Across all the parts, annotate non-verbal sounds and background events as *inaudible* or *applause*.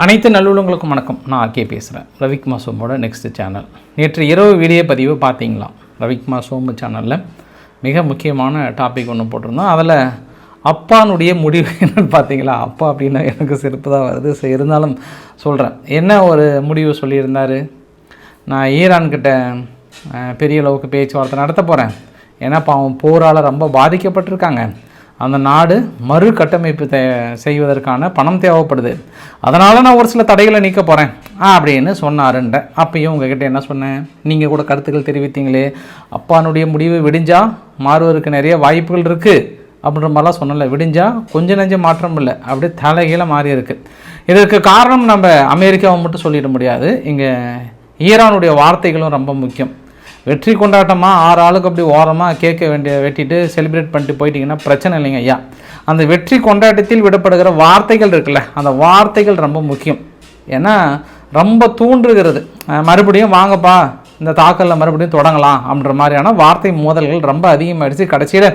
அனைத்து நல்லுள்ளங்களுக்கும் வணக்கம். நான் ஆர்கே பேசுகிறேன் ரவிக்குமார் சோமோட நெக்ஸ்ட் சேனல் நேற்று இரவு வீடியோ பதிவு பார்த்தீங்களா? ரவிக்குமார் சோமு சேனலில் மிக முக்கியமான டாபிக் ஒன்று போட்டிருந்தோம். அதில் அப்பானுடைய முடிவு என்னன்னு பார்த்தீங்களா? அப்பா அப்படின்னா எனக்கு சிறப்பு தான் வருது. சரி இருந்தாலும் சொல்கிறேன் என்ன ஒரு முடிவு சொல்லியிருந்தார்? நான் ஈரான்கிட்ட பெரிய அளவுக்கு பேச்சுவார்த்தை நடத்த போகிறேன் ஏன்னா அவன் போரால் ரொம்ப பாதிக்கப்பட்டிருக்காங்க. அந்த நாடு மறு கட்டமைப்பு தே செய்வதற்கான பணம் தேவைப்படுது. அதனால் நான் ஒரு சில தடைகளை நீக்க போகிறேன் அப்படின்னு சொன்னாருன்ற. அப்பயும் உங்ககிட்ட என்ன சொன்னேன்? நீங்கள் கூட கருத்துக்கள் தெரிவித்தீங்களே. அப்பானுடைய முடிவு விடிஞ்சால் மாறுவதற்கு நிறைய வாய்ப்புகள் இருக்குது அப்படின்ற மாதிரிலாம் சொன்னல விடிஞ்சால் கொஞ்சம் நஞ்சம் மாற்றம் இல்லை. அப்படியே தலைகீழ மாறி இருக்குது இதற்கு காரணம் நம்ம அமெரிக்காவை மட்டும் சொல்லிட முடியாது. இங்கே ஈரானுடைய வார்த்தைகளும் ரொம்ப முக்கியம். வெற்றி கொண்டாட்டமாக ஆறு ஆளுக்கு அப்படி ஓரமாக கேட்க வேண்டிய வெட்டிட்டு செலிப்ரேட் பண்ணிட்டு போயிட்டீங்கன்னா பிரச்சனை இல்லைங்க ஐயா. அந்த வெற்றி கொண்டாட்டத்தில் விடப்படுகிற வார்த்தைகள் இருக்குல்ல அந்த வார்த்தைகள் ரொம்ப முக்கியம். ஏன்னா ரொம்ப தூண்டுகிறது. மறுபடியும் வாங்கப்பா இந்த தாக்கலில் மறுபடியும் தொடங்கலாம் அப்படின்ற மாதிரியான வார்த்தை மோதல்கள் ரொம்ப அதிகமாகிடுச்சு கடைசியில்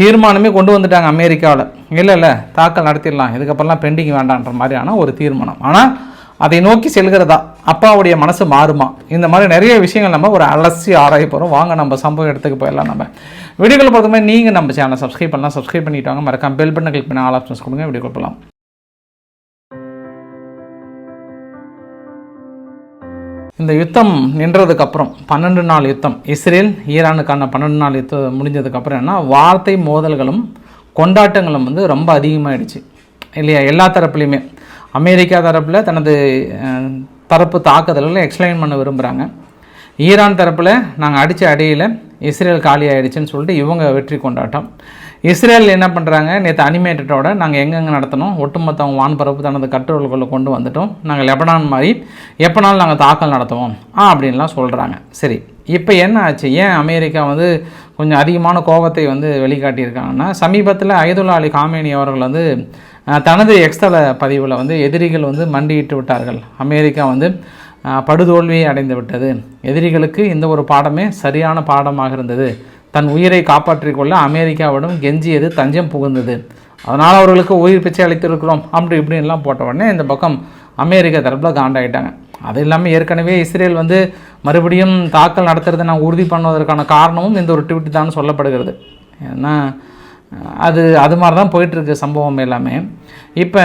தீர்மானமே கொண்டு வந்துட்டாங்க அமெரிக்காவில். இல்லை இல்லை தாக்கல் நடத்திடலாம் இதுக்கப்புறம்லாம் பெண்டிங் வேண்டான்ற மாதிரியான ஒரு தீர்மானம். ஆனால் அதை நோக்கி செல்கிறதா? அப்பாவுடைய மனசு மாறுமா? இந்த மாதிரி நிறைய விஷயங்கள் நம்ம ஒரு அலசி ஆராய போகிறோம் வாங்க நம்ம சம்பவ இடத்துக்கு போயிடலாம் நம்ம. வீடியோக்களை பொறுத்த நீங்கள் நம்ம சேனலை சப்ஸ்கிரைப் பண்ணலாம். சப்ஸ்கிரைப் பண்ணிட்டு வாங்க. மறக்காம பெல் பட்டனை கிளிக் பண்ணி ஆல் ஆப்ஷன்ஸ் கொடுங்க. வீடியோ போகலாம் இந்த யுத்தம் நின்றதுக்கப்புறம் பன்னெண்டு நாள் யுத்தம். இஸ்ரேல் ஈரானுக்கான பன்னெண்டு நாள் யுத்தம் முடிஞ்சதுக்கப்புறம் என்ன வார்த்தை மோதல்களும் கொண்டாட்டங்களும் வந்து ரொம்ப அதிகமாகிடுச்சு இல்லையா? எல்லா தரப்புலையுமே அமெரிக்கா தரப்பில் தனது தரப்பு தாக்குதல்களை எக்ஸ்பிளைன் பண்ண விரும்புகிறாங்க ஈரான் தரப்பில் நாங்கள் அடித்த அடியில் இஸ்ரேல் காலி ஆகிடுச்சின்னு சொல்லிட்டு இவங்க வெற்றி கொண்டாட்டம். இஸ்ரேல் என்ன பண்ணுறாங்க நேற்று அனிமேட்டடோட நாங்கள் எங்கெங்கே நடத்தணும்? ஒட்டுமொத்த வான்பரப்பு தனது கட்டுரைகளுக்குள்ள கொண்டு வந்துட்டோம். நாங்கள் லெபனான் மாதிரி எப்போனாலும் நாங்கள் தாக்கல் நடத்துவோம். ஆ அப்படின்லாம் சொல்கிறாங்க சரி இப்போ என்ன ஆச்சு? ஏன் அமெரிக்கா வந்து கொஞ்சம் அதிகமான கோபத்தை வந்து வெளிக்காட்டியிருக்காங்கன்னா சமீபத்தில் ஐதுல்லா அலி காமேனி அவர்கள் வந்து தனது எக்ஸ்தல பதிவில் வந்து எதிரிகள் வந்து மண்டியிட்டு விட்டார்கள். அமெரிக்கா வந்து படுதோல்வியை அடைந்து விட்டது. எதிரிகளுக்கு இந்த ஒரு பாடமே சரியான பாடமாக இருந்தது. தன் உயிரை காப்பாற்றிக் கொள்ள அமெரிக்காவிடம் கெஞ்சியது தஞ்சம் புகுந்தது. அதனால் அவர்களுக்கு உயிர் பிச்சை அளித்திருக்கிறோம் அப்படி இப்படின்லாம் போட்ட உடனே இந்த பக்கம் அமெரிக்கா தரப்பில் காண்டாயிட்டாங்க. அது இல்லாமல் ஏற்கனவே இஸ்ரேல் வந்து மறுபடியும் தாக்கல் நடத்துறதை நான் உறுதி பண்ணுவதற்கான காரணமும் இந்த ஒரு ட்வீட் தான் சொல்லப்படுகிறது. ஏன்னா அது அது மாதிரி தான் போயிட்டுருக்கு சம்பவம் எல்லாமே. இப்போ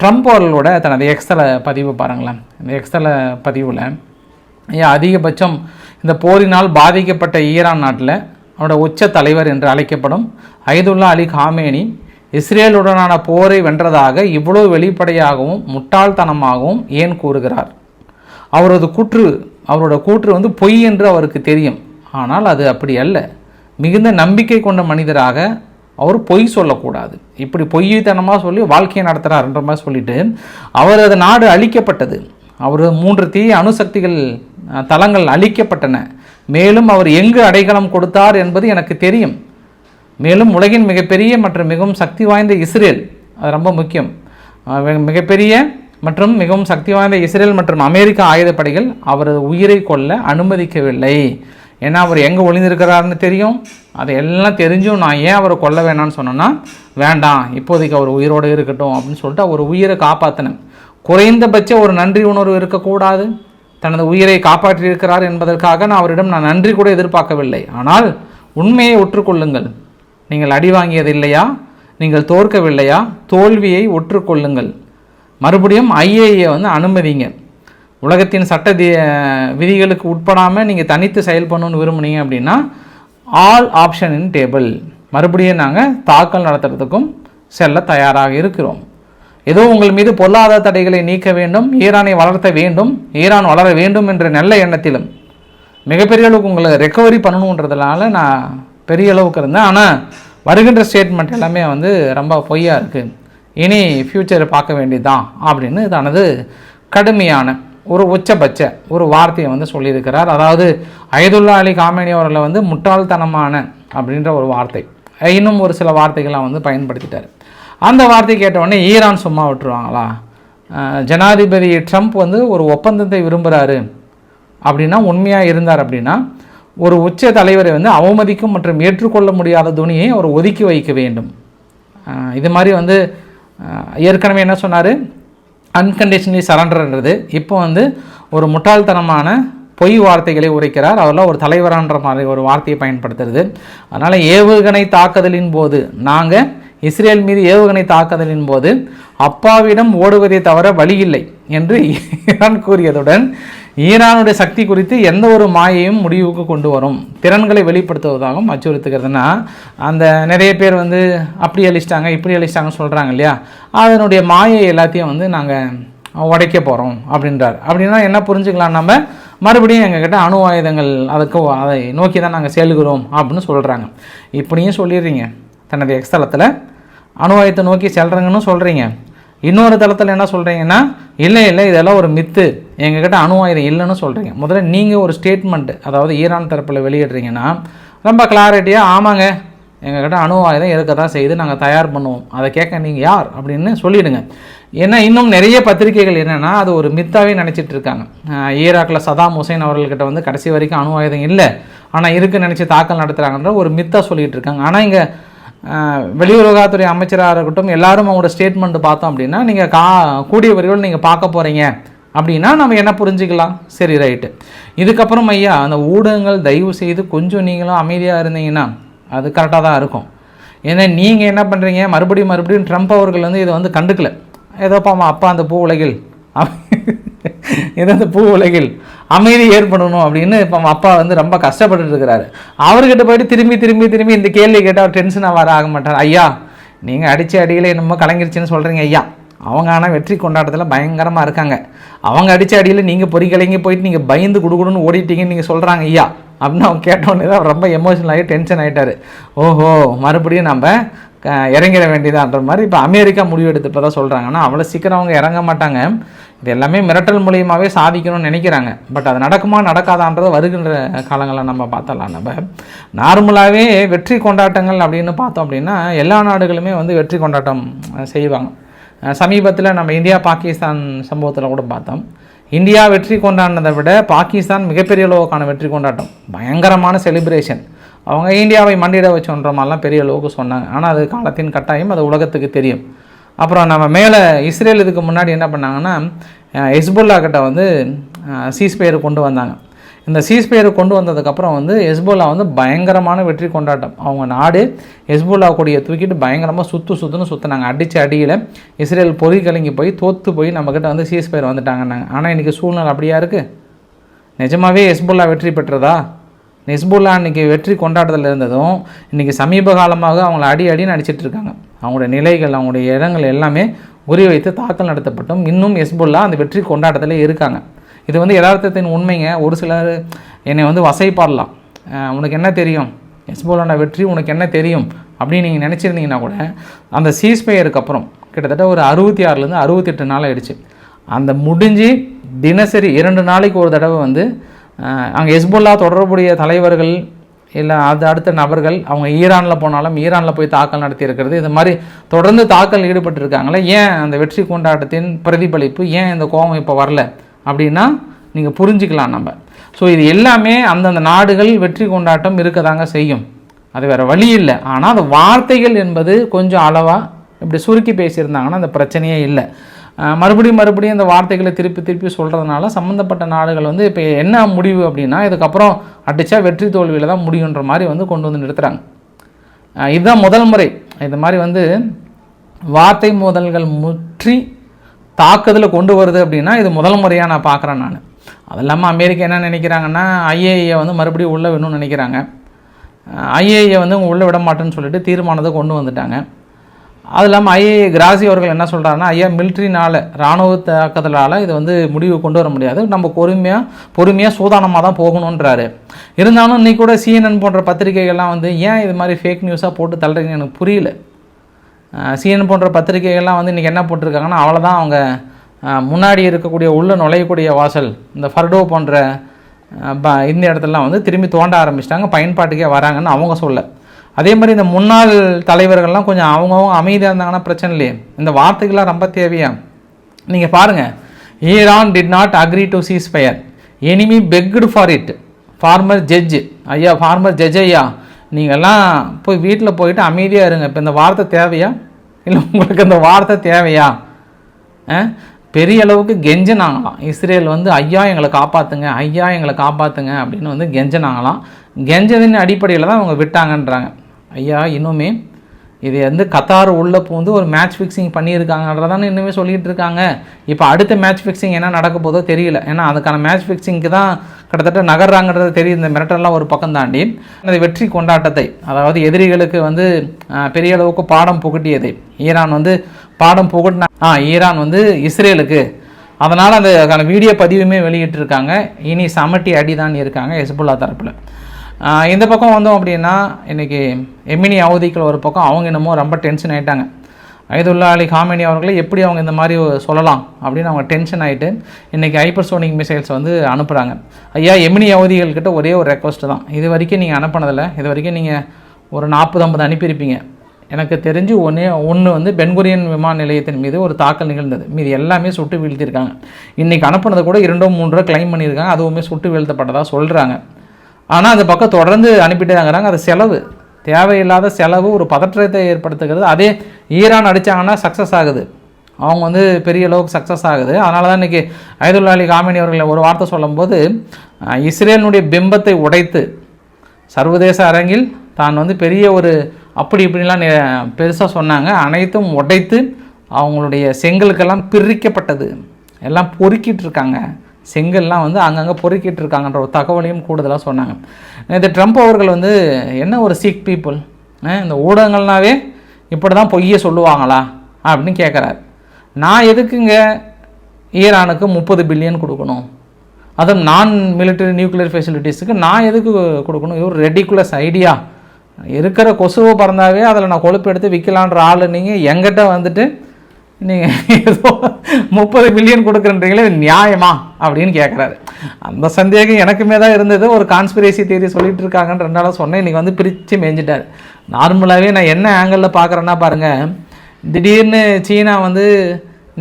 ட்ரம்ப் அவர்களோட தனது எக்ஸ்தல பதிவு பாருங்களேன். இந்த எக்ஸ்தல பதிவில் ஐயா அதிகபட்சம் இந்த போரினால் பாதிக்கப்பட்ட ஈரான் நாட்டில் அவரோட உச்ச தலைவர் என்று அழைக்கப்படும் ஐதுல்லா அலி காமேனி இஸ்ரேலுடனான போரை வென்றதாக இவ்வளோ வெளிப்படையாகவும் முட்டாள்தனமாகவும் ஏன் கூறுகிறார்? அவரது கூற்று அவரோட கூற்று வந்து பொய் என்று அவருக்கு தெரியும். ஆனால் அது அப்படி அல்ல. மிகுந்த நம்பிக்கை கொண்ட மனிதராக அவர் பொய் சொல்லக்கூடாது. இப்படி பொய்த்தனமாக சொல்லி வாழ்க்கையை நடத்துகிறாருன்ற மாதிரி சொல்லிட்டு அவரது நாடு அழிக்கப்பட்டது. அவர் மூன்று தீய அணுசக்திகள் தளங்கள் அழிக்கப்பட்டன. மேலும் அவர் எங்கு அடைக்கலம் கொடுத்தார் என்பது எனக்கு தெரியும். மேலும் உலகின் மிகப்பெரிய மற்றும் மிகவும் சக்தி வாய்ந்த இஸ்ரேல் அது ரொம்ப முக்கியம். மிகப்பெரிய மற்றும் மிகவும் சக்தி வாய்ந்த இஸ்ரேல் மற்றும் அமெரிக்க ஆயுதப்படைகள் அவரது உயிரை கொல்ல அனுமதிக்கவில்லை. ஏன்னா அவர் எங்கே ஒளிந்திருக்கிறாருன்னு தெரியும். அதை எல்லாம் தெரிஞ்சும் நான் ஏன் அவரை கொல்ல வேணாம்னு சொன்னேன்னா வேண்டாம் இப்போதைக்கு அவர் உயிரோடு இருக்கட்டும் அப்படின்னு சொல்லிட்டு அவர் உயிரை காப்பாற்றினேன் குறைந்தபட்ச ஒரு நன்றி உணர்வு இருக்கக்கூடாது. தனது உயிரை காப்பாற்றியிருக்கிறார் என்பதற்காக நான் அவரிடம் நான் நன்றி கூட எதிர்பார்க்கவில்லை. ஆனால் உண்மையை ஒற்றுக்கொள்ளுங்கள். நீங்கள் அடி வாங்கியது இல்லையா நீங்கள் தோற்கவில்லையா? தோல்வியை ஒற்றுக்கொள்ளுங்கள். மறுபடியும் ஐஏஏ வந்து அனுமதிங்க. உலகத்தின் சட்ட தி விதிகளுக்கு உட்படாமல் நீங்கள் தனித்து செயல்படணும்னு விரும்புனீங்க அப்படின்னா ஆல் ஆப்ஷன் இன் டேபிள் மறுபடியும் நாங்கள் தாக்கல் நடத்துறதுக்கும் செல்ல தயாராக இருக்கிறோம். ஏதோ உங்கள் மீது பொருளாதார தடைகளை நீக்க வேண்டும் ஈரானை வளர்த்த வேண்டும் ஈரான் வளர வேண்டும் என்ற நல்ல எண்ணத்திலும். மிகப்பெரிய அளவுக்கு உங்களை ரெக்கவரி பண்ணணுன்றதுனால நான் பெரிய அளவுக்கு இருந்தேன். ஆனால் வருகின்ற ஸ்டேட்மெண்ட் எல்லாமே வந்து ரொம்ப பொய்யா இருக்குது இனி ஃப்யூச்சரை பார்க்க வேண்டியதுதான் அப்படின்னு தனது கடுமையான ஒரு உச்சபட்ச ஒரு வார்த்தையை வந்து சொல்லியிருக்கிறார். அதாவது அயதுல்லா அலி காமேனி அவர்களை வந்து முட்டாள்தனமான அப்படின்ற ஒரு வார்த்தை. இன்னும் ஒரு சில வார்த்தைகள்லாம் வந்து பயன்படுத்திட்டார். அந்த வார்த்தை கேட்டவுடனே ஈரான் சும்மா விட்டுருவாங்களா? ஜனாதிபதி ட்ரம்ப் வந்து ஒரு ஒப்பந்தத்தை விரும்புகிறாரு அப்படின்னா உண்மையாக இருந்தார் அப்படின்னா ஒரு உச்ச தலைவரை வந்து அவமதிக்கும் மற்றும் ஏற்றுக்கொள்ள முடியாத துணியை அவர் ஒதுக்கி வைக்க வேண்டும். இது மாதிரி வந்து ஏற்கனவே என்ன சொன்னார்? அன்கண்டிஷனலி சரண்டர்ன்றது இப்போ வந்து ஒரு முட்டாள்தனமான பொய் வார்த்தைகளை உரைக்கிறார். அவரெல்லாம் ஒரு தலைவரான்ற மாதிரி ஒரு வார்த்தையை பயன்படுத்துறது. அதனால் ஏவுகணை தாக்குதலின் போது நாங்கள் இஸ்ரேல் மீது ஏவுகணை தாக்குதலின் போது அப்பாவிடம் ஓடுவதை தவிர வழி இல்லை என்று ஈரான் கூறியதுடன் ஈரானுடைய சக்தி குறித்து எந்த ஒரு மாயையும் முடிவுக்கு கொண்டு வரும். திறன்களை வெளிப்படுத்துவதாகவும் அச்சுறுத்துகிறதுனா அந்த நிறைய பேர் வந்து அப்படி அழிச்சிட்டாங்க இப்படி அழிச்சிட்டாங்கன்னு சொல்கிறாங்க இல்லையா? அதனுடைய மாயை எல்லாத்தையும் வந்து நாங்கள் உடைக்க போகிறோம் அப்படின்றார். அப்படின்னா என்ன புரிஞ்சுக்கலாம் நம்ம? மறுபடியும் எங்ககிட்ட அணு ஆயுதங்கள் அதுக்கு அதை நோக்கி தான் நாங்கள் செல்கிறோம் அப்படின்னு சொல்கிறாங்க இப்படியும் சொல்லிடுறீங்க. தனது எக்ஸ்தலத்தில் அணு நோக்கி செல்கிறேங்கன்னு சொல்கிறீங்க இன்னொரு தளத்தில் என்ன சொல்கிறீங்கன்னா இல்லை இல்லை இதெல்லாம் ஒரு மித்து. எங்ககிட்ட அணு ஆயுதம் இல்லைன்னு சொல்கிறீங்க முதல்ல நீங்கள் ஒரு ஸ்டேட்மெண்ட்டு அதாவது ஈரான் தரப்பில் வெளியிடுறீங்கன்னா ரொம்ப கிளாரிட்டியாக ஆமாங்க எங்ககிட்ட அணு ஆயுதம் இருக்க தான் செய்து நாங்கள் தயார் பண்ணுவோம். அதை கேட்க நீங்கள் யார்? அப்படின்னு சொல்லிவிடுங்க ஏன்னா இன்னும் நிறைய பத்திரிகைகள் என்னென்னா அது ஒரு மித்தாவே நினச்சிட்டு இருக்காங்க. ஈராக்கில் சதாம் ஹுசைன் அவர்கள்கிட்ட வந்து கடைசி வரைக்கும் அணு ஆயுதம் இல்லை. ஆனால் இருக்குன்னு நினச்சி தாக்கல் நடத்துகிறாங்கன்ற ஒரு மித்தாக சொல்லிகிட்டு இருக்காங்க. ஆனால் இங்கே வெளியுறவுத்துறை அமைச்சராக இருக்கட்டும் எல்லாரும் அவங்களோட ஸ்டேட்மெண்ட் பார்த்தோம் அப்படின்னா நீங்கள் கா கூடிய விரைவில் நீங்கள் பார்க்க போகிறீங்க அப்படின்னா நம்ம என்ன புரிஞ்சுக்கலாம்? சரி ரைட்டு இதுக்கப்புறம் ஐயா அந்த ஊடகங்கள் தயவு செய்து கொஞ்சம் நீங்களும் அமைதியாக இருந்தீங்கன்னா அது கரெக்டாக தான் இருக்கும். ஏன்னா நீங்கள் என்ன பண்ணுறீங்க மறுபடியும் மறுபடியும் ட்ரம்ப் அவர்கள் வந்து இதை வந்து கண்டுக்கல. ஏதோ பாமா அப்பா அந்த பூ உலகில். *laughs* ஏதோ அந்த பூ உலகில். அமைதி ஏற்படணும் அப்படின்னு இப்போ அப்பா வந்து ரொம்ப கஷ்டப்பட்டுட்டு இருக்கிறாரு. அவர்கிட்ட போயிட்டு திரும்பி திரும்பி திரும்பி இந்த கேள்வி கேட்டால் டென்ஷனாக வர ஆக மாட்டார் ஐயா நீங்கள் அடித்த அடியில் என்னமோ கலங்கிருச்சுன்னு சொல்கிறீங்க ஐயா. அவங்க ஆனால் வெற்றி கொண்டாட்டத்தில் பயங்கரமாக இருக்காங்க. அவங்க அடித்த அடியில் நீங்கள் பொறி போயிட்டு நீங்கள் பயந்து குடுகுடுன்னு ஓடிட்டீங்கன்னு நீங்கள் சொல்கிறாங்க ஐயா. அப்படின்னு அவங்க கேட்டோடனே தான் ரொம்ப எமோஷனல் ஆகி டென்ஷன் ஆகிட்டார் ஓஹோ மறுபடியும் நம்ம இறங்கிட வேண்டியதான்ற மாதிரி இப்போ அமெரிக்கா முடிவு எடுத்து தான் சொல்கிறாங்க ஆனால் அவ்வளோ சீக்கிரம் அவங்க இறங்க மாட்டாங்க. இது எல்லாமே மிரட்டல் மூலியமாகவே சாதிக்கணும்னு நினைக்கிறாங்க. பட் அது நடக்குமா நடக்காதான்றது வருகின்ற காலங்களில் நம்ம பார்த்தலாம் நம்ம நார்மலாகவே வெற்றி கொண்டாட்டங்கள் அப்படின்னு பார்த்தோம் அப்படின்னா எல்லா நாடுகளுமே வந்து வெற்றி கொண்டாட்டம் செய்வாங்க. சமீபத்தில் நம்ம இந்தியா பாகிஸ்தான் சம்பவத்தில் கூட பார்த்தோம். இந்தியா வெற்றி கொண்டாடினதை விட பாகிஸ்தான் மிகப்பெரிய அளவுக்கான வெற்றி கொண்டாட்டம். பயங்கரமான செலிப்ரேஷன் அவங்க இந்தியாவை மண்டியிட வச்சோன்ற மாதிரிலாம் பெரிய அளவுக்கு சொன்னாங்க. ஆனால் அது காலத்தின் கட்டாயம் அது உலகத்துக்கு தெரியும். அப்புறம் நம்ம மேலே இஸ்ரேல் இதுக்கு முன்னாடி என்ன பண்ணாங்கன்னா ஹெஸ்புல்லா கிட்ட வந்து சீஸ்பயர் கொண்டு வந்தாங்க. இந்த சீஸ்பயர் கொண்டு வந்ததுக்கப்புறம் வந்து ஹெஸ்போலா வந்து பயங்கரமான வெற்றி கொண்டாட்டம். அவங்க நாடு ஹெஸ்போலா கொடியை தூக்கிட்டு பயங்கரமாக சுற்று சுற்றுன்னு சுற்றினாங்க அடித்து அடியில் இஸ்ரேல் பொறி கலங்கி போய் தோற்று போய் நம்மக்கிட்ட வந்து சீஸ்பயர் வந்துட்டாங்கன்னாங்க. ஆனால் இன்றைக்கி சூழ்நிலை அப்படியா இருக்குது நிஜமாகவே ஹெஸ்புல்லா வெற்றி பெற்றதா? ஹெஸ்புல்லா இன்றைக்கி வெற்றி கொண்டாட்டத்தில் இருந்ததும் இன்றைக்கி சமீப காலமாக அவங்கள அடி அடின்னு அடிச்சிட்டு இருக்காங்க. அவங்களுடைய நிலைகள் அவங்களுடைய இடங்கள் எல்லாமே குறிவைத்து தாக்கல் நடத்தப்பட்டும். இன்னும் ஹெஸ்புல்லா அந்த வெற்றி கொண்டாட்டத்தில் இருக்காங்க. இது வந்து யதார்த்தத்தின் உண்மைங்க. ஒரு சிலர் என்னை வந்து வசைப்பாடலாம். உனக்கு என்ன தெரியும்? எஸ்போலான வெற்றி உனக்கு என்ன தெரியும்? அப்படின்னு நீங்கள் நினச்சிருந்தீங்கன்னா கூட அந்த சீஸ்பயருக்கு அப்புறம் கிட்டத்தட்ட ஒரு அறுபத்தி ஆறுலேருந்து அறுபத்தெட்டு நாள் ஆயிடுச்சு. அந்த முடிஞ்சு தினசரி இரண்டு நாளைக்கு ஒரு தடவை வந்து அங்கே ஹெஸ்புல்லா தொடர்புடைய தலைவர்கள் இல்லை அது அடுத்த நபர்கள் அவங்க ஈரானில் போனாலும் ஈரானில் போய் தாக்கல் நடத்தியிருக்கிறது இது மாதிரி தொடர்ந்து தாக்கல் ஈடுபட்டிருக்காங்களே. ஏன் அந்த வெற்றி கொண்டாட்டத்தின் பிரதிபலிப்பு ஏன் இந்த கோபம் இப்போ வரல? அப்படின்னா நீங்கள் புரிஞ்சுக்கலாம் நம்ம. ஸோ இது எல்லாமே அந்தந்த நாடுகள் வெற்றி கொண்டாட்டம் இருக்கதாங்க செய்யும். அது வேறு வழி இல்லை. ஆனால் அந்த வார்த்தைகள் என்பது கொஞ்சம் அளவாக இப்படி சுருக்கி பேசியிருந்தாங்கன்னா அந்த பிரச்சனையே இல்லை. மறுபடியும் மறுபடியும் இந்த வார்த்தைகளை திருப்பி திருப்பி சொல்கிறதுனால சம்மந்தப்பட்ட நாடுகள் வந்து இப்போ என்ன முடிவு அப்படின்னா இதுக்கப்புறம் அடித்தா வெற்றி தோல்வியில் தான் முடியுன்ற மாதிரி வந்து கொண்டு வந்து நிறுத்துகிறாங்க இதுதான் முதல் முறை. இது மாதிரி வந்து வார்த்தை மோதல்கள் முற்றி தாக்குதலை கொண்டு வருது அப்படின்னா இது முதல் முறையாக நான் பார்க்குறேன் நான். அது இல்லாமல் அமெரிக்கா என்ன நினைக்கிறாங்கன்னா ஐஏஏ வந்து மறுபடியும் உள்ளே வேணும்னு நினைக்கிறாங்க. ஐஏஏ வந்து உள்ளே விட மாட்டேன்னு சொல்லிட்டு தீர்மானத்தை கொண்டு வந்துட்டாங்க. அது இல்லாமல் ஐஏஏ கிராசி அவர்கள் என்ன சொல்கிறாருன்னா ஐயா மிலிட்ரினால் இராணுவ தாக்குதலால் இது வந்து முடிவு கொண்டு வர முடியாது. நம்ம பொறுமையாக பொறுமையாக சூதானமாக தான் போகணுன்றாரு இருந்தாலும் இன்றைக்கூட சிஎன்என் போன்ற பத்திரிகைகள்லாம் வந்து ஏன் இது மாதிரி ஃபேக் நியூஸாக போட்டு தள்ளுறீங்கன்னு எனக்கு புரியல. சிஎன் போன்ற பத்திரிகைகள்லாம் வந்து இன்றைக்கி என்ன போட்டிருக்காங்கன்னா அவ்வளோதான் அவங்க முன்னாடி இருக்கக்கூடிய உள்ள நுழையக்கூடிய வாசல் இந்த ஃபர்டோ போன்ற ப இந்த இடத்துலலாம் வந்து திரும்பி தோண்ட ஆரம்பிச்சிட்டாங்க பயன்பாட்டுக்கே வராங்கன்னு அவங்க சொல்ல. அதே மாதிரி இந்த முன்னாள் தலைவர்கள்லாம் கொஞ்சம் அவங்கவுங்க அமைதியாக இருந்தாங்கன்னா பிரச்சனை இல்லையே. இந்த வார்த்தைகள்லாம் ரொம்ப தேவையா? நீங்கள் பாருங்கள் Iran did not agree to cease fire enemy begged for it former judge ஐயா ஃபார்மர் ஜட்ஜ் ஐயா நீங்கள்லாம் போய் வீட்டில் போயிட்டு அமைதியாக இருங்க. இப்போ இந்த வார்த்தை தேவையா? இல்லை உங்களுக்கு இந்த வார்த்தை தேவையா? பெரிய அளவுக்கு கெஞ்சினாங்களாம். இஸ்ரேல் வந்து ஐயா எங்களை காப்பாற்றுங்க ஐயா எங்களை காப்பாற்றுங்க அப்படின்னு வந்து கெஞ்சினாங்களாம். கெஞ்சதின் அடிப்படையில் தான் அவங்க விட்டாங்கன்றாங்க. ஐயா இன்னுமே இது வந்து கத்தார் உள்ளே பூந்து ஒரு மேட்ச் ஃபிக்ஸிங் பண்ணியிருக்காங்கன்றதானே இன்னுமே சொல்லிகிட்டு இருக்காங்க. இப்போ அடுத்த மேட்ச் ஃபிக்ஸிங் என்ன நடக்க போதோ தெரியல. ஏன்னா அதுக்கான மேட்ச் ஃபிக்ஸிங்க்கு தான் கிட்டத்தட்ட நகர்றாங்கிறது தெரியும் இந்த மிரட்டல்லாம் ஒரு பக்கம் தாண்டி. அந்த வெற்றி கொண்டாட்டத்தை அதாவது எதிரிகளுக்கு வந்து பெரிய அளவுக்கு பாடம் புகட்டியதை. ஈரான் வந்து பாடம் புகட்டின ஆ ஈரான் வந்து இஸ்ரேலுக்கு. அதனால் அந்த அதுக்கான வீடியோ பதிவுமே வெளியிட்டிருக்காங்க. இனி சமட்டி அடி தான் இருக்காங்க ஹெஸ்புல்லா தரப்பில். இந்த பக்கம் வந்தோம் அப்படின்னா இன்றைக்கி எமினி அவதிக்குள்ள ஒரு பக்கம். அவங்க என்னமோ ரொம்ப டென்ஷன் ஆயிட்டாங்க. ஐதுல்லா அலி காமெனி அவர்களை எப்படி அவங்க இந்த மாதிரி சொல்லலாம் அப்படின்னு அவங்க டென்ஷன் ஆகிட்டு இன்றைக்கி ஹைப்பர்சோனிக் மிசைல்ஸ் வந்து அனுப்புகிறாங்க ஐயா எமினி அவதிகள்கிட்ட ஒரே ஒரு ரெக்வஸ்ட்டு தான். இது வரைக்கும் நீங்கள் அனுப்பினதில்லை. இது வரைக்கும் நீங்கள் ஒரு நாற்பது ஐம்பது அனுப்பியிருப்பீங்க. எனக்கு தெரிஞ்சு ஒன்றே ஒன்று வந்து பென்குரியன் விமான நிலையத்தின் மீது ஒரு தாக்கல் நிகழ்ந்தது. மீது எல்லாமே சுட்டு வீழ்த்திருக்காங்க இன்றைக்கி அனுப்புனதை கூட இரண்டோ மூன்றோ கிளைம் பண்ணியிருக்காங்க. அதுவுமே சுட்டு வீழ்த்தப்பட்டதாக சொல்கிறாங்க ஆனால் அந்த பக்கம் தொடர்ந்து அனுப்பிட்டே தாங்கிறாங்க அது செலவு. தேவையில்லாத செலவு ஒரு பதற்றத்தை ஏற்படுத்துகிறது. அதே ஈரான் அடித்தாங்கன்னா சக்ஸஸ் ஆகுது. அவங்க வந்து பெரிய அளவுக்கு சக்ஸஸ் ஆகுது. அதனால தான் இன்றைக்கி ஐதுல்லா அலி காமினி அவர்களை ஒரு வார்த்தை சொல்லும்போது இஸ்ரேலினுடைய பிம்பத்தை உடைத்து சர்வதேச அரங்கில் தான் வந்து பெரிய ஒரு அப்படி இப்படிலாம் பெருசாக சொன்னாங்க. அனைத்தும் உடைத்து அவங்களுடைய செங்கலுக்கெல்லாம் பிரிக்கப்பட்டது. எல்லாம் பொறுக்கிட்டு இருக்காங்க. செங்கல்லாம் வந்து அங்கங்கே பொறுக்கிட்டு இருக்காங்கன்ற ஒரு தகவலையும் கூடுதலாக சொன்னாங்க. இந்த ட்ரம்ப் அவர்கள் வந்து என்ன ஒரு சீக் பீப்புள் இந்த ஊடகங்கள்னாவே இப்படி தான் பொய்யை சொல்லுவாங்களா? அப்படின்னு கேட்குறாரு நான் எதுக்குங்க ஈரானுக்கு முப்பது பில்லியன் கொடுக்கணும்? அதுவும் நான் மிலிட்டரி நியூக்ளியர் ஃபெசிலிட்டிஸுக்கு நான் எதுக்கு கொடுக்கணும்? இவர் ரெடிகுலஸ் ஐடியா இருக்கிற கொசுவை பறந்தாவே அதில் நான் கொழுப்பு எடுத்து விற்கலான்ற ஆள் நீங்கள் எங்கிட்ட வந்துட்டு நீங்கள் ஏதோ முப்பது மில்லியன் கொடுக்குறீங்களே நியாயமா? அப்படின்னு கேட்குறாரு அந்த சந்தேகம் எனக்குமே தான் இருந்தது. ஒரு கான்ஸ்பிரேசி தேதி சொல்லிட்டு இருக்காங்கன்னு ரெண்டு நாளாக சொன்னேன். இன்றைக்கி வந்து பிரித்து மேய்ஞ்சிட்டார். நார்மலாகவே நான் என்ன ஆங்கிளில் பார்க்குறேன்னா பாருங்கள் திடீர்னு சீனா வந்து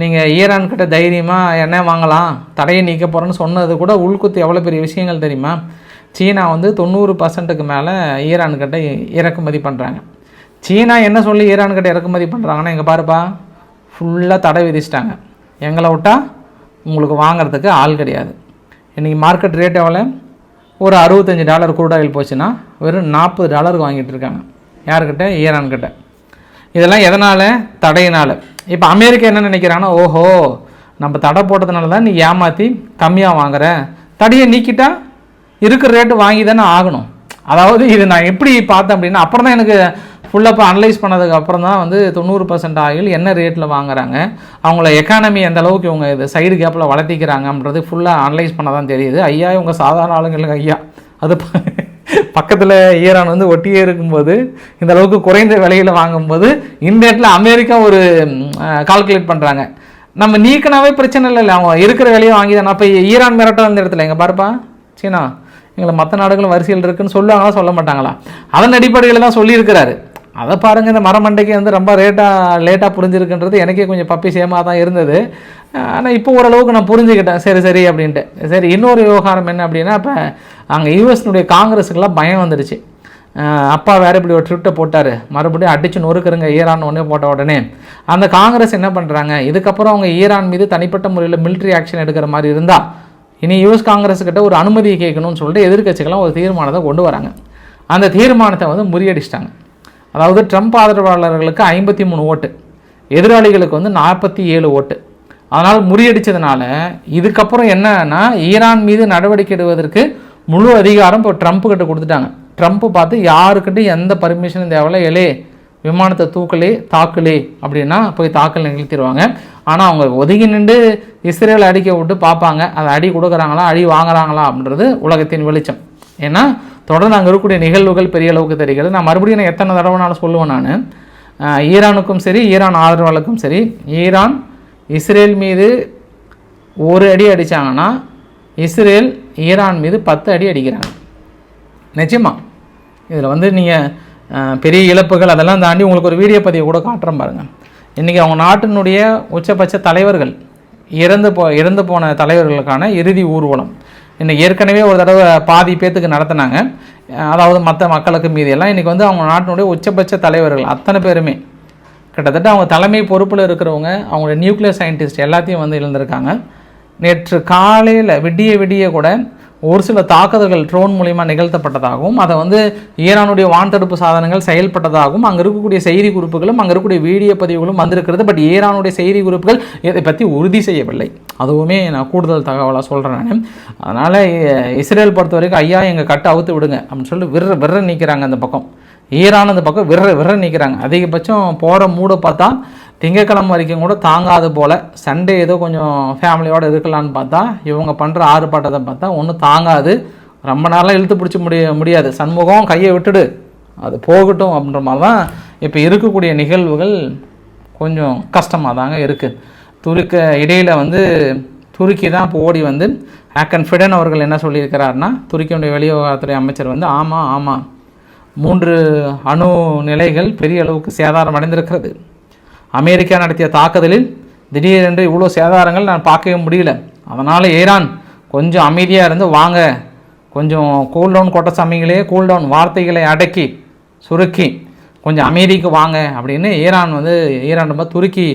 நீங்கள் ஈரான் கிட்ட தைரியமாக எண்ணெய் வாங்கலாம் தடையை நீக்க போகிறேன்னு சொன்னது கூட உள்குத்து எவ்வளோ பெரிய விஷயங்கள் தெரியுமா? சீனா வந்து தொண்ணூறு பர்சன்ட்டுக்கு மேலே ஈரான் கிட்ட இறக்குமதி பண்ணுறாங்க சீனா என்ன சொல்லி ஈரான் கிட்ட இறக்குமதி பண்ணுறாங்கன்னா இங்கே பாருப்பா. ஃபுல்லாக தடை விதிச்சிட்டாங்க. எங்களை விட்டால் உங்களுக்கு வாங்குறதுக்கு ஆள் கிடையாது. இன்றைக்கி மார்க்கெட் ரேட் எவ்வளோ ஒரு அறுபத்தஞ்சு டாலர் கூட ஆயில் போச்சுன்னா வெறும் நாற்பது டாலருக்கு வாங்கிட்டு இருக்காங்க. யாருக்கிட்ட ஈரான்கிட்ட இதெல்லாம் எதனால்? தடையினால். இப்போ அமெரிக்கா என்ன நினைக்கிறாங்கன்னா ஓஹோ நம்ம தடை போட்டதுனால தான் நீ ஏமாற்றி கம்மியாக வாங்குற. தடையை நீக்கிட்டால் இருக்கிற ரேட்டு வாங்கி தானே ஆகணும். அதாவது இது நான் எப்படி பார்த்தேன் அப்படின்னா அப்புறம் தான் எனக்கு ஃபுல்லாக இப்போ அனலைஸ் பண்ணதுக்கு அப்புறம் தான் வந்து தொண்ணூறு பர்சன்ட் ஆயில் என்ன ரேட்டில் வாங்குறாங்க அவங்கள எக்கானமி எந்த அளவுக்கு இவங்க இது சைடு கேப்பில் வளர்த்திக்கிறாங்கன்றது ஃபுல்லாக அனலைஸ் பண்ண தான் தெரியுது. ஐயா இவங்க சாதாரண ஆளுங்களுக்கு ஐயா. அது *laughs* பக்கத்தில் ஈரான் வந்து ஒட்டியே இருக்கும்போது இந்த அளவுக்கு குறைந்த விலையில் வாங்கும்போது இந்த இடத்துல அமெரிக்கா ஒரு கால்குலேட் பண்ணுறாங்க நம்ம நீக்கினாவே பிரச்சனை இல்லை அவங்க இருக்கிற விலையை வாங்கி தானே. அப்போ ஈரான் மிரட்டம் அந்த இடத்துல எங்கே பாருப்பா சீனா. எங்களை மற்ற நாடுகளும் வரிசையில் இருக்குன்னு சொல்லுவாங்களா சொல்ல மாட்டாங்களா? அதன் அடிப்படையில் தான் சொல்லியிருக்கிறாரு. அதை பாருங்க இந்த மரமண்டைக்கு வந்து ரொம்ப ரேட்டாக லேட்டாக புரிஞ்சிருக்குன்றது எனக்கே கொஞ்சம் பப்பி சேமாக தான் இருந்தது. ஆனால் இப்போ ஓரளவுக்கு நான் புரிஞ்சுக்கிட்டேன். சரி சரி அப்படின்ட்டு. சரி இன்னொரு விவகாரம் என்ன அப்படின்னா இப்போ அங்கே யூஎஸ்னுடைய காங்கிரஸுக்கெல்லாம் பயம் வந்துடுச்சு அப்பா வேறு இப்படி ஒரு ட்விட்டை போட்டார். மறுபடியும் அடிச்சு நொறுக்குறங்க ஈரான் ஒன்றே போட்ட உடனே. அந்த காங்கிரஸ் என்ன பண்ணுறாங்க இதுக்கப்புறம் அவங்க ஈரான் மீது தனிப்பட்ட முறையில் மிலிட்ரி ஆக்ஷன் எடுக்கிற மாதிரி இருந்தால் இனி யூஎஸ் காங்கிரஸ் கிட்ட ஒரு அனுமதியை கேட்கணும்னு சொல்லிட்டு எதிர்க்கட்சிகள்லாம் ஒரு தீர்மானத்தை கொண்டு வராங்க. அந்த தீர்மானத்தை வந்து முறியடிச்சிட்டாங்க. அதாவது ட்ரம்ப் ஆதரவாளர்களுக்கு ஐம்பத்தி மூணு ஓட்டு எதிராளிகளுக்கு வந்து நாற்பத்தி ஏழு ஓட்டு. அதனால் முறியடித்ததுனால இதுக்கப்புறம் என்னன்னா ஈரான் மீது நடவடிக்கை எடுவதற்கு முழு அதிகாரம் இப்போ ட்ரம்ப் கிட்ட கொடுத்துட்டாங்க. ட்ரம்ப்பு பார்த்து யாருக்கிட்டையும் எந்த பர்மிஷனும் தேவையில்ல எலே விமானத்தை தூக்கலே தாக்கலே அப்படின்னா போய் தாக்கல் நிகழ்த்திடுவாங்க. ஆனால் அவங்க ஒதுங்கி நின்று இஸ்ரேல் அடிக்க விட்டு பார்ப்பாங்க. அதை அடி கொடுக்குறாங்களா அடி வாங்குறாங்களா அப்படின்றது உலகத்தின் வெளிச்சம். ஏன்னா தொடர்ந்து அங்கே இருக்கக்கூடிய நிகழ்வுகள் பெரிய அளவுக்கு தெரிகிறது. நான் மறுபடியும் நான் எத்தனை தடவைனாலும் சொல்லுவேன் நான். ஈரானுக்கும் சரி ஈரான் ஆதரவாளருக்கும் சரி ஈரான் இஸ்ரேல் மீது ஒரு அடி அடித்தாங்கன்னா இஸ்ரேல் ஈரான் மீது பத்து அடி அடிக்கிறாங்க. நிச்சயமா. இதில் வந்து நீங்கள் பெரிய இழப்புகள் அதெல்லாம் தாண்டி உங்களுக்கு ஒரு வீடியோ பதிவு கூட காட்டுறேன் பாருங்கள் இன்றைக்கி அவங்க நாட்டினுடைய உச்சபட்ச தலைவர்கள் இறந்து போ இறந்து போன தலைவர்களுக்கான இறுதி ஊர்வலம். இன்னும் ஏற்கனவே ஒரு தடவை பாதி பேத்துக்கு நடத்தினாங்க. அதாவது மற்ற மக்களுக்கு மீதியெல்லாம் இன்றைக்கி வந்து அவங்க நாட்டினுடைய உச்சபட்ச தலைவர்கள் அத்தனை பேருமே. கிட்டத்தட்ட அவங்க தலைமை பொறுப்பில் இருக்கிறவங்க அவங்களுடைய நியூக்ளியர் சயின்டிஸ்ட் எல்லாத்தையும் வந்து இழந்திருக்காங்க நேற்று காலையில் விடிய விடிய கூட ஒரு சில தாக்குதல்கள் ட்ரோன் மூலிமா நிகழ்த்தப்பட்டதாகவும் அதை வந்து ஈரானுடைய வான்தடுப்பு சாதனங்கள் செயல்பட்டதாகவும் அங்கே இருக்கக்கூடிய செய்தி குறிப்புகளும் அங்கே இருக்கக்கூடிய வீடியோ பதிவுகளும் வந்திருக்கிறது. பட் ஈரானுடைய செய்தி குறிப்புகள் இதை பற்றி உறுதி செய்யவில்லை. அதுவுமே நான் கூடுதல் தகவலாக சொல்கிறேன் நான். அதனால் இஸ்ரேல் பொறுத்த வரைக்கும் ஐயா எங்கள் கட்டை அவுத்து விடுங்க அப்படின்னு சொல்லி விற விற நிற்கிறாங்க அந்த பக்கம். ஈரான் அந்த பக்கம் விற விற நிற்கிறாங்க அதிகபட்சம் போகிற மூட பார்த்தா திங்கக்கிழமை வரைக்கும் கூட தாங்காது போல். சண்டே ஏதோ கொஞ்சம் ஃபேமிலியோடு இருக்கலான்னு பார்த்தா இவங்க பண்ணுற ஆறுபாட்டத்தை பார்த்தா ஒன்றும் தாங்காது. ரொம்ப நாளாக இழுத்து பிடிச்சி முடிய முடியாது. சண்முகம் கையை விட்டுடு. அது போகட்டும் அப்படின்ற மாதிரி தான் இப்போ இருக்கக்கூடிய நிகழ்வுகள் கொஞ்சம் கஷ்டமாக தாங்க இருக்குது துருக்க இடையில் வந்து துருக்கி தான் இப்போ ஓடி வந்து ஹேக்கன் ஃபிடன் அவர்கள் என்ன சொல்லியிருக்கிறாருன்னா துருக்கியுடைய வெளிவிவகாரத்துறை அமைச்சர் வந்து ஆமாம் ஆமாம் மூன்று அணு நிலைகள் பெரிய அளவுக்கு சேதாரம் அடைந்திருக்கிறது அமெரிக்கா நடத்திய தாக்குதலில் திடீரென்று இவ்வளோ சேதாரங்கள் நான் பார்க்கவே முடியல. அதனால் ஈரான் கொஞ்சம் அமைதியாக இருந்து வாங்க. கொஞ்சம் கூல்டவுன் கொட்ட சமயங்களே கூல்டவுன் வார்த்தைகளை அடக்கி சுருக்கி கொஞ்சம் அமைதிக்கு வாங்க அப்படின்னு ஈரான் வந்து ஈரான் ரொம்ப துருக்கி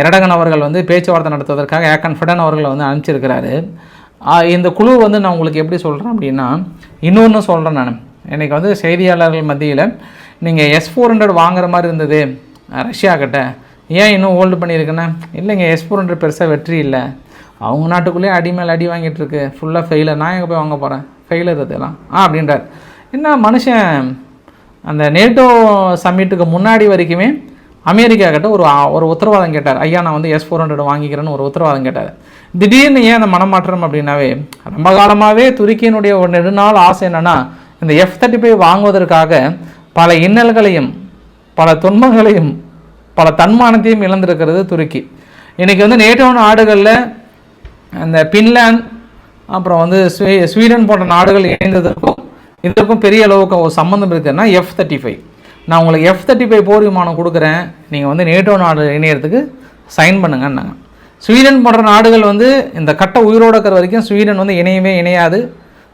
இரடகன் அவர்கள் வந்து பேச்சுவார்த்தை நடத்துவதற்காக ஏக்கன் ஃபிடன் அவர்களை வந்து அனுப்பிச்சிருக்கிறாரு. இந்த குழு வந்து நான் உங்களுக்கு எப்படி சொல்கிறேன் அப்படின்னா இன்னொன்று சொல்கிறேன் நான். இன்றைக்கி வந்து செய்தியாளர்கள் மத்தியில் நீங்கள் எஸ் ஃபோர் ஹண்ட்ரட் வாங்குற மாதிரி இருந்தது ரஷ்யா கிட்ட. ஏன் இன்னும் ஹோல்டு பண்ணியிருக்குன்னா? இல்லைங்க எஸ் ஃபோர் ஹண்ட்ரட் பெருசாக வெற்றி இல்லை. அவங்க நாட்டுக்குள்ளேயே அடி மேலே அடி வாங்கிட்டு இருக்கு. ஃபுல்லாக ஃபெயிலர் நான் எங்கே போய் வாங்க போகிறேன் ஃபெயிலர் இதெல்லாம். ஆ அப்படின்றார். என்ன மனுஷன் அந்த நேட்டோ சம்மிட்டுக்கு முன்னாடி வரைக்குமே அமெரிக்கா கிட்ட ஒரு ஒரு உத்தரவாதம் கேட்டார். ஐயா நான் வந்து எஸ் ஃபோர் ஹண்ட்ரட் வாங்கிக்கிறேன்னு ஒரு உத்தரவாதம் கேட்டார். திடீர்னு ஏன் அந்த மனமாற்றம் அப்படின்னாவே ரொம்ப காலமாகவே துருக்கியினுடைய ஒரு நெடுநாள் ஆசை என்னென்னா இந்த எஃப் தேர்ட்டி ஃபைவ் வாங்குவதற்காக பல இன்னல்களையும் பல துன்பங்களையும் பல தன்மானத்தையும் இழந்திருக்கிறது துருக்கி. இன்றைக்கி வந்து நேட்டோ நாடுகளில் அந்த பின்லாந்து அப்புறம் வந்து ஸ்வீ- ஸ்வீடன் போன்ற நாடுகள் இணைந்ததற்கும் இதற்கும் பெரிய அளவுக்கு ஒரு சம்மந்தம் இருக்குதுன்னா எஃப் தேர்ட்டி ஃபைவ் நான் உங்களுக்கு எஃப் தேர்ட்டி ஃபைவ் போர் விமானம் கொடுக்குறேன். நீங்கள் வந்து நேட்டோ நாடு இணையறதுக்கு சைன் பண்ணுங்கன்னாங்க. ஸ்வீடன் போன்ற நாடுகள் வந்து இந்த கட்ட உயிரோட இருக்கிற வரைக்கும் ஸ்வீடன் வந்து இணையவே இணையாது.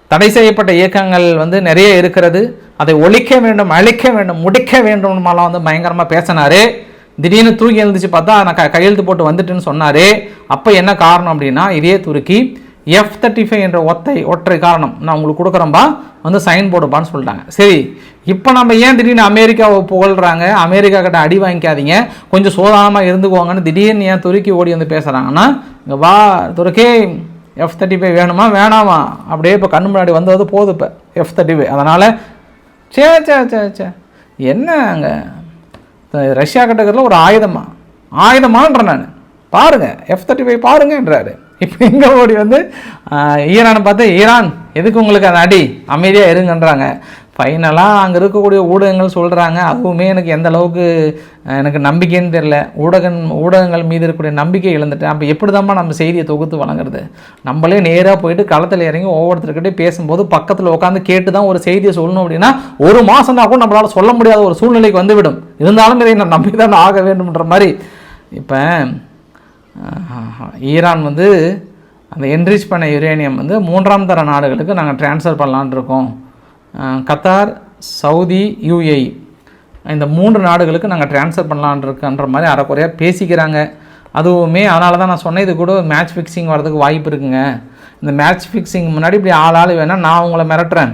தடை செய்யப்பட்ட இயக்கங்கள் வந்து நிறைய இருக்கிறது. அதை ஒழிக்க வேண்டும் அழிக்க வேண்டும் முடிக்க வேண்டும்லாம் வந்து பயங்கரமாக பேசினாரு. திடீர்னு தூக்கி எழுந்துச்சு பார்த்தா நான் க கையெழுத்து போட்டு வந்துட்டுன்னு சொன்னார். அப்போ என்ன காரணம் அப்படின்னா இதே துருக்கி எஃப் தேர்ட்டி ஃபைவ் என்ற ஒத்தை ஒற்றை காரணம் நான் உங்களுக்கு கொடுக்குறேன்பா வந்து சைன் போடுப்பான்னு சொல்லிட்டாங்க. சரி இப்போ நம்ம ஏன் திடீர்னு அமெரிக்காவை புகழ்றாங்க? அமெரிக்கா கிட்ட அடி வாங்கிக்காதீங்க. கொஞ்சம் சோதானமாக இருந்துக்குவாங்கன்னு திடீர்னு ஏன் துருக்கி ஓடி வந்து பேசுகிறாங்கன்னா இங்கே வா துருக்கே எஃப் தேர்ட்டி ஃபைவ் வேணுமா? வேணாமா? அப்படியே இப்போ கண்ணு முன்னாடி வந்தது போதும் இப்போ எஃப் தேர்ட்டி ஃபைவ் அதனால் சே சே சே சே. என்ன அங்கே? ரஷ்யா கிட்டக்கிறதுல ஒரு ஆயுதமா? ஆயுதமான்றேன் நான். பாருங்க எஃப் தேர்ட்டி ஃபைவ் பாருங்கன்றாரு. இப்போ எங்கே ஓடி வந்து ஈரானை பார்த்து ஈரான் எதுக்கு உங்களுக்கு அந்த அடி? அமைதியாக இருங்கன்றாங்க. ஃபைனலாக அங்கே இருக்கக்கூடிய ஊடகங்கள் சொல்கிறாங்க அதுவுமே எனக்கு எந்த அளவுக்கு எனக்கு நம்பிக்கைன்னு தெரில ஊடகம் ஊடகங்கள் மீது இருக்கக்கூடிய நம்பிக்கை இழந்துட்டேன். அப்போ எப்படி நம்ம செய்தியை தொகுத்து வழங்குறது? நம்மளே நேராக போயிட்டு களத்தில் இறங்கி ஒவ்வொருத்தருக்கிட்டே பேசும்போது பக்கத்தில் உட்காந்து கேட்டு தான் ஒரு செய்தியை சொல்லணும் அப்படின்னா ஒரு மாதம் கூட நம்மளால் சொல்ல முடியாத ஒரு சூழ்நிலைக்கு வந்துவிடும். இருந்தாலும் இதை நான் நம்பி தான் ஆக வேண்டும்ன்ற மாதிரி. இப்போ ஈரான் வந்து அந்த என்ரிச் பண்ண யுரேனியம் வந்து மூன்றாம் தர நாடுகளுக்கு நாங்கள் ட்ரான்ஸ்ஃபர் பண்ணலான்னு இருக்கோம். கத்தார் சவுதி யுஏஇ இந்த மூன்று நாடுகளுக்கு நாங்கள் ட்ரான்ஸ்ஃபர் பண்ணலான்னு இருக்கன்ற மாதிரி அரைக்குறையாக பேசிக்கிறாங்க. அதுவுமே அதனால தான் நான் சொன்னேன் இது கூட மேட்ச் ஃபிக்ஸிங் வரதுக்கு வாய்ப்பு இருக்குங்க. இந்த மேட்ச் ஃபிக்ஸிங் முன்னாடி இப்படி ஆள் ஆள் வேணால் நான் உங்களை மிரட்டுறேன்.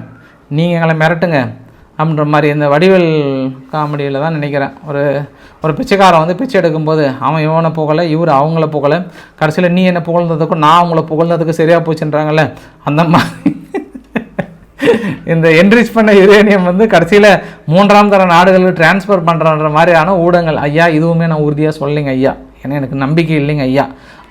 நீங்கள் எங்களை மிரட்டுங்க அப்படின்ற மாதிரி இந்த வடிவேல் காமெடியில் தான் நினைக்கிறேன். ஒரு ஒரு பிச்சைக்காரன் வந்து பிச்சை எடுக்கும்போது அவன் இவனை புகழை இவர் அவங்கள புகழை கடைசியில் நீ என்ன புகழ்ந்ததுக்கும் நான் அவங்கள புகழ்ந்ததுக்கு சரியாக போச்சுன்றாங்கல்ல. அந்த மாதிரி இந்த என்ரிச் பண்ண யுரேனியம் வந்து கடைசியில் மூன்றாம் தர நாடுகளுக்கு டிரான்ஸ்ஃபர் பண்ணுறன்ற மாதிரியான ஊடகங்கள் ஐயா இதுவுமே நான் உறுதியாக சொல்லிங்க ஐயா. ஏன்னா எனக்கு நம்பிக்கை இல்லைங்க ஐயா.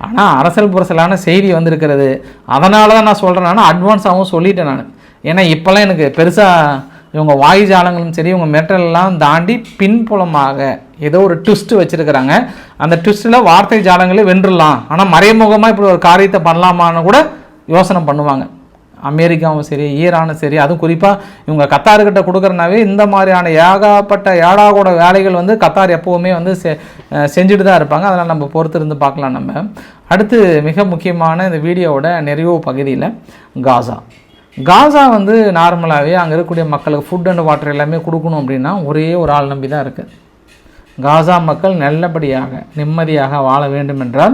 ஆனால் அரசியல் புரசலான செய்தி வந்திருக்கிறது. அதனால தான் நான் சொல்கிறேன் நான் அட்வான்ஸாகவும் சொல்லிட்டேன் நான். ஏன்னா இப்போல்லாம் எனக்கு பெருசாக இவங்க வாயு ஜாலங்களும் சரி இவங்க மெட்டலெல்லாம் தாண்டி பின்புலமாக ஏதோ ஒரு ட்விஸ்ட் வச்சுருக்கிறாங்க. அந்த ட்விஸ்ட்டில் வார்த்தை ஜாலங்களே வென்றுடலாம். ஆனால் மறைமுகமாக இப்படி ஒரு காரியத்தை பண்ணலாமான்னு கூட யோசனை பண்ணுவாங்க. அமெரிக்காவும் சரி ஈரானும் சரி அதுவும் குறிப்பாக இவங்க கத்தார்கிட்ட கொடுக்குறனாவே இந்த மாதிரியான ஏகப்பட்ட ஏடாகோட வேலைகள் வந்து கத்தார் எப்போவுமே வந்து செ செஞ்சுட்டு தான் இருப்பாங்க. அதனால் நம்ம பொறுத்து இருந்து பார்க்கலாம் நம்ம. அடுத்து மிக முக்கியமான இந்த வீடியோவோட நிறைவு பகுதியில் காசா. காசா வந்து நார்மலாகவே அங்கே இருக்கக்கூடிய மக்களுக்கு ஃபுட் அண்ட் வாட்டர் எல்லாமே கொடுக்கணும் அப்படின்னா ஒரே ஒரு ஆள் நம்பி தான் இருக்குது காசா மக்கள் நல்லபடியாக நிம்மதியாக வாழ வேண்டும் என்றால்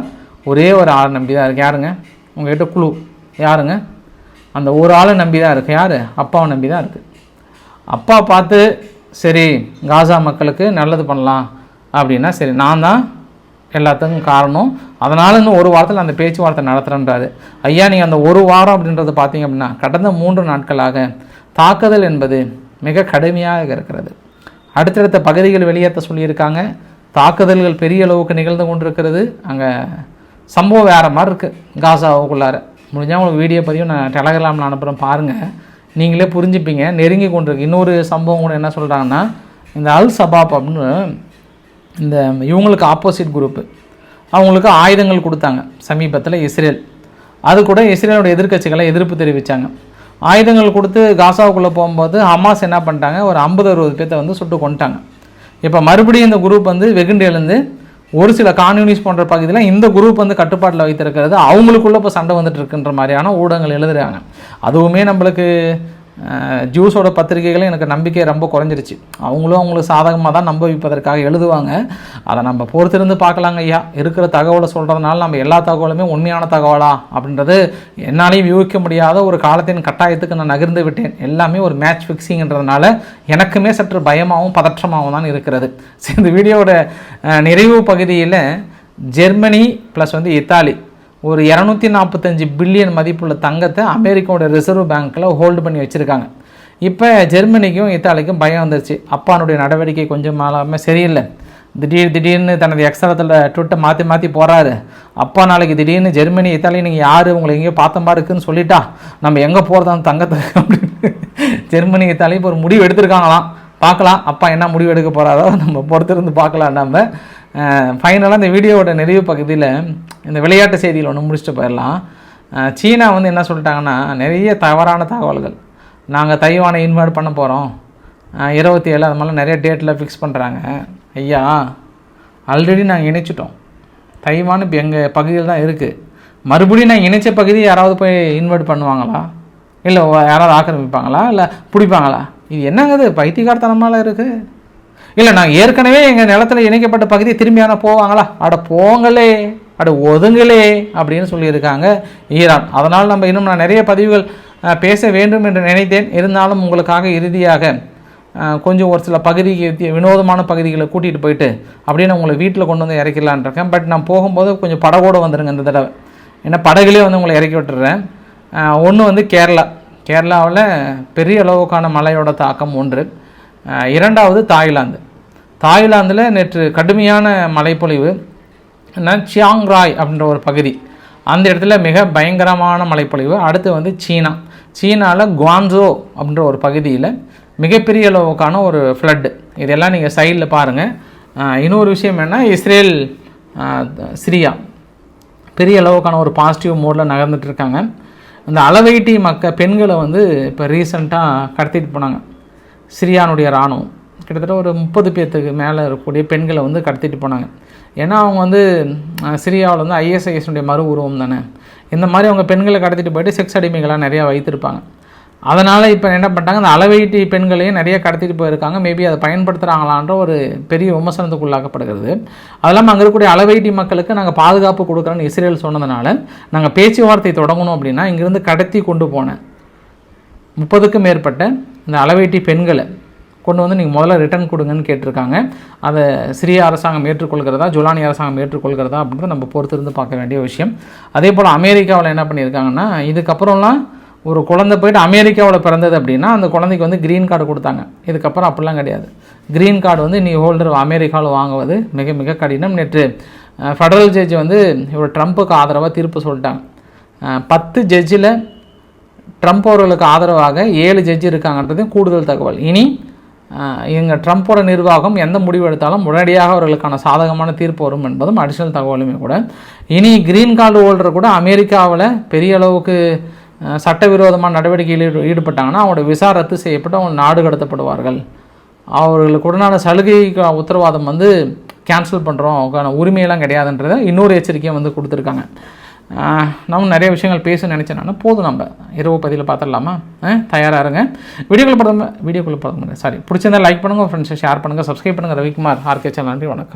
ஒரே ஒரு ஆள் நம்பி தான் இருக்குது யாருங்க? உங்கள்கிட்ட குழு யாருங்க? அந்த ஒரு ஆளை நம்பி தான் இருக்கு. யார்? அப்பாவை நம்பி தான் இருக்குது அப்பா பார்த்து சரி காசா மக்களுக்கு நல்லது பண்ணலாம். அப்படின்னா சரி நான் தான் எல்லாத்துக்கும் காரணம். அதனால் இன்னும் ஒரு வாரத்தில் அந்த பேச்சுவார்த்தை நடத்துகிறேன்றாரு ஐயா நீங்கள் அந்த ஒரு வாரம் அப்படின்றது பார்த்தீங்க அப்படின்னா கடந்த மூன்று நாட்களாக தாக்குதல் என்பது மிக கடுமையாக இருக்கிறது. அடுத்தடுத்த பகுதிகள் வெளியேற்ற சொல்லியிருக்காங்க. தாக்குதல்கள் பெரிய அளவுக்கு நிகழ்ந்து கொண்டிருக்கிறது. அங்கே சம்பவம் வேறு மாதிரி இருக்குது காசாவுக்குள்ளார. முடிஞ்சால் உங்களுக்கு வீடியோ பதிவு நான் டெலகிராமில் அனுப்புகிறேன் பாருங்கள் நீங்களே புரிஞ்சுப்பீங்க. நெருங்கி கொண்டிருக்கு. இன்னொரு சம்பவம் கூட என்ன சொல்கிறாங்கன்னா இந்த அல் சபாப் அப்படின்னு இந்த இவங்களுக்கு ஆப்போசிட் குரூப்பு அவங்களுக்கு ஆயுதங்கள் கொடுத்தாங்க சமீபத்தில் இஸ்ரேல். அது கூட இஸ்ரேலோட எதிர்கட்சிகளை எதிர்ப்பு தெரிவித்தாங்க ஆயுதங்கள் கொடுத்து காசாவுக்குள்ளே போகும்போது ஹமாஸ் என்ன பண்ணிட்டாங்க? ஒரு ஐம்பது அறுபது பேர்த்த வந்து சுட்டு கொண்டுட்டாங்க இப்போ மறுபடியும் இந்த குரூப் வந்து வெகுண்டு எழுந்து ஒரு சில கான்யூனிஸ் போன்ற பகுதியில் இந்த குரூப் வந்து கட்டுப்பாட்டில் வைத்திருக்கிறது. அவங்களுக்குள்ள இப்போ சண்டை வந்துட்டு இருக்குன்ற மாதிரியான ஊடகங்கள் எழுதுறாங்க. அதுவுமே நம்மளுக்கு ஜூஸோட பத்திரிகைகளும் எனக்கு நம்பிக்கை ரொம்ப குறைஞ்சிருச்சு. அவங்களும் அவங்களுக்கு சாதகமாக தான் நம்ப வைப்பதற்காக எழுதுவாங்க. அதை நம்ம பொறுத்திருந்து பார்க்கலாங்க ஐயா. இருக்கிற தகவலை சொல்கிறதுனால நம்ம எல்லா தகவலுமே உண்மையான தகவலா? அப்படின்றது என்னாலையும் யூகிக்க முடியாத ஒரு காலத்தின் கட்டாயத்துக்கு நான் நகர்ந்து விட்டேன். எல்லாமே ஒரு மேட்ச் ஃபிக்ஸிங்ன்றதுனால எனக்குமே சற்று பயமாகவும் பதற்றமாகவும் தான் இருக்கிறது. சரி இந்த வீடியோவோட நிறைவு பகுதியில் ஜெர்மனி ப்ளஸ் வந்து இத்தாலி. ஒரு இரநூத்தி நாற்பத்தஞ்சு பில்லியன் மதிப்புள்ள தங்கத்தை அமெரிக்காவோட ரிசர்வ் பேங்க்கில் ஹோல்டு பண்ணி வச்சுருக்காங்க. இப்போ ஜெர்மனிக்கும் இத்தாலிக்கும் பயம் வந்துருச்சு. அப்பானுடைய நடவடிக்கை கொஞ்சம் மேலாமல் சரியில்லை. திடீர் திடீர்னு தனது எக்ஸலத்தில் ட்விட்டை மாற்றி மாற்றி போகிறாரு அப்பா நாளைக்கு திடீர்னு ஜெர்மனி இத்தாலி நீங்கள் யார் உங்களை எங்கேயோ பார்த்த மாதிரி இருக்குன்னு சொல்லிட்டா நம்ம எங்கே போகிறதா அந்த அப்படின்னு. ஜெர்மனி இத்தாலி இப்போ ஒரு முடிவு எடுத்திருக்காங்களாம். பார்க்கலாம். அப்பா என்ன முடிவு எடுக்க போகிறாரோ நம்ம பொறுத்திருந்து பார்க்கலாம். நம்ம ஃபைனலாக இந்த வீடியோவோட நிறைவு பகுதியில் இந்த விளையாட்டு செய்தியில் ஒன்று முடிச்சுட்டு போயிடலாம். சீனா வந்து என்ன சொல்லிட்டாங்கன்னா நிறைய தவறான தகவல்கள். நாங்கள் தைவானை இன்வைட் பண்ண போகிறோம் இருபத்தி ஏழு அது மாதிரிலாம் நிறைய டேட்டில் ஃபிக்ஸ் பண்ணுறாங்க ஐயா ஆல்ரெடி நாங்கள் இணைச்சிட்டோம். தைவான் இப்போ எங்கள் பகுதியில் தான் இருக்குது மறுபடியும் நான் இணைச்ச பகுதி யாராவது போய் இன்வைட் பண்ணுவாங்களா? இல்லை யாராவது ஆக்கிரமிப்பாங்களா? இல்லை பிடிப்பாங்களா? இது என்னங்க இது? பைத்தியகாரத்தனமால இருக்குது இல்லை நான் ஏற்கனவே எங்கள் நிலத்துல இணைக்கப்பட்ட பகுதி திரும்பியான போவாங்களா? அட போங்களே அட ஒதுங்களே அப்படின்னு சொல்லியிருக்காங்க ஈரான். அதனால் நம்ம இன்னும் நான் நிறைய பதிவுகள் பேச வேண்டும் என்று நினைத்தேன். இருந்தாலும் உங்களுக்காக இறுதியாக கொஞ்சம் ஒரு சில பகுதிக்கு வினோதமான பகுதிகளை கூட்டிகிட்டு போயிட்டு அப்படியே நான் உங்களை வீட்டில் கொண்டு வந்து இறக்கலான் இருக்கேன். பட் நான் போகும்போது கொஞ்சம் படகோடு வந்துடுங்க இந்த தடவை. ஏன்னா படகுலேயே வந்து உங்களை இறக்கி விட்டுறேன். ஒன்று வந்து கேரளா. கேரளாவில் பெரிய அளவுக்கான மழையோட தாக்கம் ஒன்று. இரண்டாவது தாய்லாந்து. தாய்லாந்தில் நேற்று கடுமையான மழைப்பொழிவு. என்ன? சியாங் ராய் அப்படின்ற ஒரு பகுதி. அந்த இடத்துல மிக பயங்கரமான மழைப்பொழிவு. அடுத்து வந்து சீனா. சீனாவில் குவான்சோ அப்படின்ற ஒரு பகுதியில் மிகப்பெரிய அளவுக்கான ஒரு ஃப்ளட்டு இதெல்லாம் நீங்கள் சைடில் பாருங்கள் இன்னொரு விஷயம் என்ன? Israel Syria. பெரிய அளவுக்கான ஒரு பாசிட்டிவ் மோடில் நகர்ந்துட்டு இருக்காங்க. இந்த அளவைட்டி மக்க பெண்களை வந்து இப்போ ரீசண்டாக கடத்திட்டு போனாங்க. சிரியானுடைய இராணுவம் கிட்டத்தட்ட ஒரு முப்பது பேர்த்துக்கு மேலே இருக்கக்கூடிய பெண்களை வந்து கடத்திட்டு போனாங்க. ஏன்னா அவங்க வந்து சிரியாவில் வந்து ஐஎஸ்ஐஎஸ்னுடைய மறு உருவம் தானே. இந்த மாதிரி அவங்க பெண்களை கடத்திட்டு போயிட்டு செக்ஸ் அடிமைகளாக நிறையா வைத்திருப்பாங்க. அதனால் இப்போ என்ன பண்ணிட்டாங்க அந்த அளவைட்டி பெண்களையும் நிறைய கடத்திட்டு போயிருக்காங்க. மேபி அதை பயன்படுத்துகிறாங்களான்ற ஒரு பெரிய விமர்சனத்துக்குள்ளாக்கப்படுகிறது. அது இல்லாமல் அங்கே இருக்கக்கூடிய அளவைட்டி மக்களுக்கு நாங்கள் பாதுகாப்பு கொடுக்குறோன்னு இஸ்ரேல் சொன்னதுனால நாங்கள் பேச்சுவார்த்தை தொடங்கணும் அப்படின்னா இங்கேருந்து கடத்தி கொண்டு போனேன் முப்பதுக்கும் மேற்பட்ட இந்த அளவைட்டி பெண்களை கொண்டு வந்து நீங்கள் முதல்ல ரிட்டர்ன் கொடுங்கன்னு கேட்டிருக்காங்க. அதை சிரிய அரசாங்கம் ஏற்றுக்கொள்கிறதா ஜுலானி அரசாங்கம் ஏற்றுக்கொள்கிறதா அப்படின்றத நம்ம பொறுத்திருந்து பார்க்க வேண்டிய விஷயம். அதே போல் அமெரிக்காவில் என்ன பண்ணியிருக்காங்கன்னா இதுக்கப்புறம்லாம் ஒரு குழந்தை போயிட்டு அமெரிக்காவில் பிறந்தது அப்படின்னா அந்த குழந்தைக்கு வந்து க்ரீன் கார்டு கொடுத்தாங்க. இதுக்கப்புறம் அப்படிலாம் கிடையாது. க்ரீன் கார்டு வந்து நீ ஹோல்டர் அமெரிக்காவில் வாங்குவது மிக மிக கடினம். நேற்று ஃபெடரல் ஜட்ஜ் வந்து இவர் ட்ரம்ப்புக்கு ஆதரவாக தீர்ப்பு சொல்லிட்டாங்க. பத்து ஜட்ஜில் ட்ரம்ப் அவர்களுக்கு ஆதரவாக ஏழு ஜட்ஜி இருக்காங்கன்றது கூடுதல் தகவல். இனி எங்கள் ட்ரம்ப்போட நிர்வாகம் எந்த முடிவு எடுத்தாலும் உடனடியாக அவர்களுக்கான சாதகமான தீர்ப்பு வரும் என்பதும் அடிஷனல் தகவலுமே கூட. இனி க்ரீன் கார்டு ஹோல்டர் கூட அமெரிக்காவில் பெரிய அளவுக்கு சட்டவிரோதமான நடவடிக்கையில் ஈடுபட்டாங்கன்னா அவங்களோட விசா ரத்து செய்யப்பட்டு அவங்க நாடு கடத்தப்படுவார்கள். அவர்களுக்கு உடனான சலுகைக்கு உத்தரவாதம் வந்து கேன்சல் பண்ணுறோம் அவங்களுக்கான உரிமையெல்லாம் கிடையாதுன்றத இன்னொரு எச்சரிக்கையை வந்து கொடுத்துருக்காங்க. நம்ம நிறைய விஷயங்கள் பேச நினச்சேன்னா போதும் நம்ம. இரவு பதிவில் பார்த்துடலாமா தயாராக இருங்க. வீடியோக்குள்ள படம் வீடியோக்குள்ள படம் சாரி பிடிச்சிருந்தா லைக் பண்ணுங்கள் ஃப்ரெண்ட்ஸை ஷேர் பண்ணுங்கள் சப்ஸ்கிரைப் பண்ணுங்கள் ரவிக்குமார் ஆர்கே சேனல் நன்றி வணக்கம்.